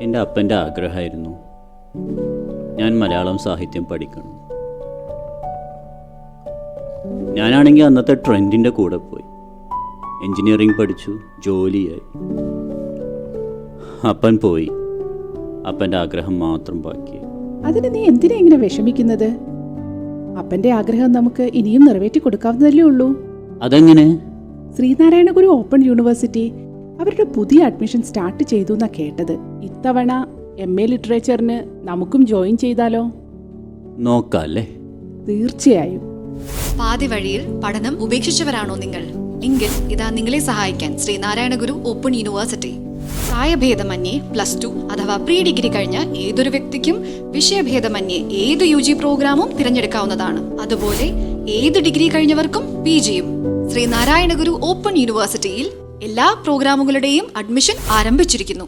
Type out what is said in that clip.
എന്റെ അപ്പന്റെ ആഗ്രഹമായിരുന്നു ഞാൻ മലയാളം സാഹിത്യം പഠിക്കണം. ഞാനാണെങ്കിൽ അന്നത്തെ ട്രെൻഡിന്റെ കൂടെ പോയി. എൻജിനീയറിംഗ് പഠിച്ചു ജോലിയായി. അപ്പൻ പോയി. അപ്പന്റെ ആഗ്രഹം മാത്രം ബാക്കി. അതിന് നീ എന്തിനാ ഇങ്ങനെ വിഷമിക്കുന്നത്? അപ്പന്റെ ആഗ്രഹം നമുക്ക് ഇനിയും നിറവേറ്റി കൊടുക്കാവുന്നതല്ലേ ഉള്ളൂ. അതെങ്ങനെ? ശ്രീനാരായണ ഗുരു ഓപ്പൺ യൂണിവേഴ്സിറ്റി അവരുടെ പുതിയ അഡ്മിഷൻ സ്റ്റാർട്ട് ചെയ്തു എന്നാ കേട്ടത്. ഇത്തവണ എം എ ലിറ്ററേച്ചറിന് നമുക്കും ജോയിൻ ചെയ്താലോ? നോക്കാല്ലേ? തീർച്ചയായും. പാതി വഴിയിൽ പഠനം ഉപേക്ഷിച്ചവരാണോ നിങ്ങൾ? എങ്കിൽ ഇതാ നിങ്ങളെ സഹായിക്കാൻ ശ്രീനാരായണ ഗുരു ഓപ്പൺ യൂണിവേഴ്സിറ്റി പ്രായഭേദമന്യേ പ്ലസ് ടു അഥവാ പ്രീ ഡിഗ്രി കഴിഞ്ഞ ഏതൊരു വ്യക്തിക്കും വിഷയഭേദമന്യേ ഏത് യു ജി പ്രോഗ്രാമും തിരഞ്ഞെടുക്കാവുന്നതാണ്. അതുപോലെ ഏത് ഡിഗ്രി കഴിഞ്ഞവർക്കും പി ജിയും ശ്രീനാരായണ ഗുരു ഓപ്പൺ യൂണിവേഴ്സിറ്റിയിൽ എല്ലാ പ്രോഗ്രാമുകളുടെയും അഡ്മിഷൻ ആരംഭിച്ചിരിക്കുന്നു.